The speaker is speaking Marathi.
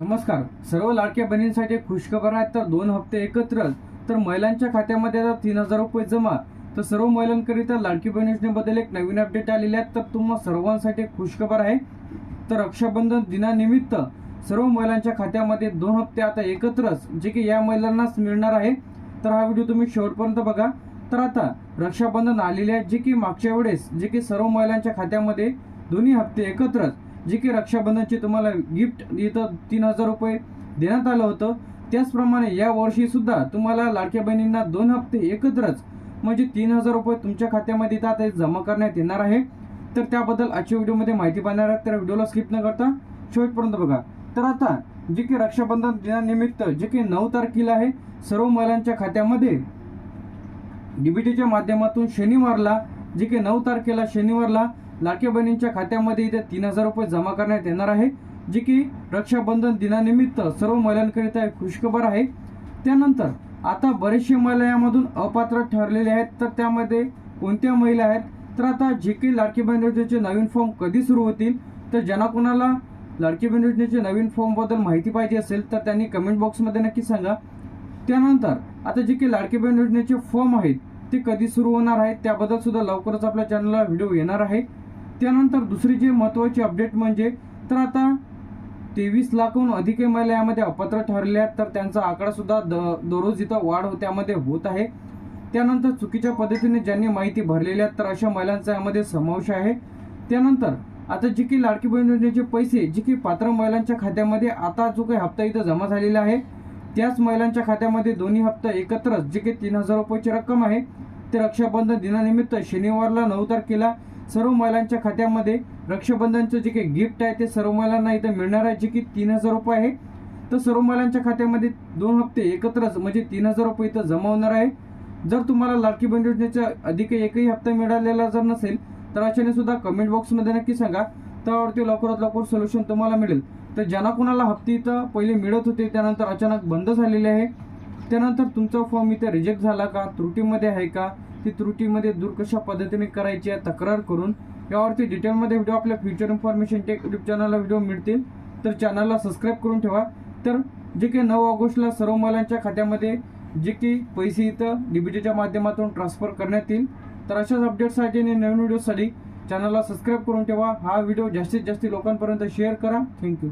नमस्कार. सर्व लाडक्या बहिणींसाठी खुशखबर आहे तर दोन हप्ते एकत्र. तर महिलांच्या खात्यामध्ये आता तीन हजार रुपये जमा. तर सर्व महिलांकरिता लाडकी बहीण योजनेबद्दल एक नवीन अपडेट आलेली आहे. तर तुम्हा सर्वांसाठी खुशखबर आहे. तर रक्षाबंधन दिनानिमित्त सर्व महिलांच्या खात्यामध्ये दोन हप्ते आता एकत्रच जे की या महिलांनाच मिळणार आहे. तर हा व्हिडिओ तुम्ही शेवटपर्यंत बघा. तर आता रक्षाबंधन आलेले आहे जे की मागच्या वेळेस जे की सर्व महिलांच्या खात्यामध्ये दोन्ही हप्ते एकत्रच. जे की रक्षाबंधनचे तुम्हाला गिफ्ट इथं तीन हजार रुपये देण्यात आलं होतं. त्याचप्रमाणे या वर्षी सुद्धा तुम्हाला लाडक्या बहिणींना दोन हप्ते एकत्रच म्हणजे तीन हजार रुपये तुमच्या खात्यामध्ये इथं आता जमा करण्यात येणार आहे. तर त्याबद्दल आजच्या व्हिडिओमध्ये माहिती पाहणार आहे तर व्हिडिओला स्किप न करता शेवटपर्यंत बघा. तर आता जे की रक्षाबंधन दिनानिमित्त जे की नऊ तारखेला आहे सर्व महिलांच्या खात्यामध्ये डीबीटीच्या माध्यमातून शनिवारला जे की नऊ तारखेला शनिवारला लाडक्या बहिणींच्या खात्यामध्ये इथे तीन हजार रुपये जमा करण्यात येणार आहे जे की रक्षाबंधन दिनानिमित्त सर्व महिलांकरिता एक खुशखबर आहे. त्यानंतर आता बरेचसे महिला यामधून अपात्र ठरलेले आहेत तर त्यामध्ये कोणत्या महिला आहेत? तर आता जे काही लाडकी बहीण योजनेचे नवीन फॉर्म कधी सुरू होतील? तर ज्यांना कोणाला लाडकी बहीण योजनेचे नवीन फॉर्मबद्दल माहिती पाहिजे असेल तर त्यांनी कमेंट बॉक्समध्ये नक्की सांगा. त्यानंतर आता जे काही लाडकी बहीण योजनेचे फॉर्म आहेत ते कधी सुरू होणार आहेत? त्याबद्दल सुद्धा लवकरच आपल्या चॅनलला व्हिडिओ येणार आहे. त्यानंतर दुसरी जी महत्त्वाची अपडेट म्हणजे तर आता तेवीस लाखहून अधिक महिला यामध्ये अपात्र ठरल्या आहेत तर त्यांचा आकडासुद्धा द दररोज इथं वाढ त्यामध्ये होत आहे. त्यानंतर चुकीच्या पद्धतीने ज्यांनी माहिती भरलेली आहेत तर अशा महिलांचा यामध्ये समावेश आहे. त्यानंतर आता जी की लाडकी बहीण योजनेचे पैसे जी की पात्र महिलांच्या खात्यामध्ये आता जो काही हप्ता इथं जमा झालेला आहे त्याच महिलांच्या खात्यामध्ये दोन्ही हप्ता एकत्रच जे की तीन हजार रुपयाची रक्कम आहे. ते रक्षाबंधन दिनानिमित्त शनिवारला नऊ तारखेला सर्व महिलांच्या खात्यामध्ये रक्षाबंधनचं जे काही गिफ्ट आहे ते सर्व महिलांना इथं मिळणार आहे जे की तीन हजार रुपये आहे. तर सर्व महिलांच्या खात्यामध्ये दोन हप्ते एकत्रच म्हणजे तीन हजार रुपये इथं जमा होणार आहे. जर तुम्हाला लाडकी बहीण योजनेचा अधिक एकही हप्ता मिळालेला जर नसेल तर अशाने सुद्धा कमेंट बॉक्समध्ये नक्की सांगा. त्यावरती लवकरात लवकर सोल्युशन तुम्हाला मिळेल. तर ज्यांना कोणाला हप्ते इथं पहिले मिळत होते त्यानंतर अचानक बंद झालेले आहे. त्यानंतर तुमचा फॉर्म इथे रिजेक्ट झाला का? त्रुटीमध्ये आहे का? ती त्रुटीमध्ये दूर कशा पद्धतीने करायची आहे तक्रार करून यावरती डिटेलमध्ये व्हिडिओ आपल्या फ्युचर इन्फॉर्मेशन टेक युट्यूब चॅनलला व्हिडिओ मिळतील. तर चॅनलला सबस्क्राईब करून ठेवा. तर जे काही नऊ ऑगस्टला सर्व मुलांच्या खात्यामध्ये जे की पैसे इथं डीबीटीच्या माध्यमातून ट्रान्सफर करण्यात येईल. तर अशाच अपडेट्ससाठी आणि नवीन व्हिडिओसाठी चॅनलला सबस्क्राईब करून ठेवा. हा व्हिडिओ जास्तीत जास्त लोकांपर्यंत शेअर करा. थँक्यू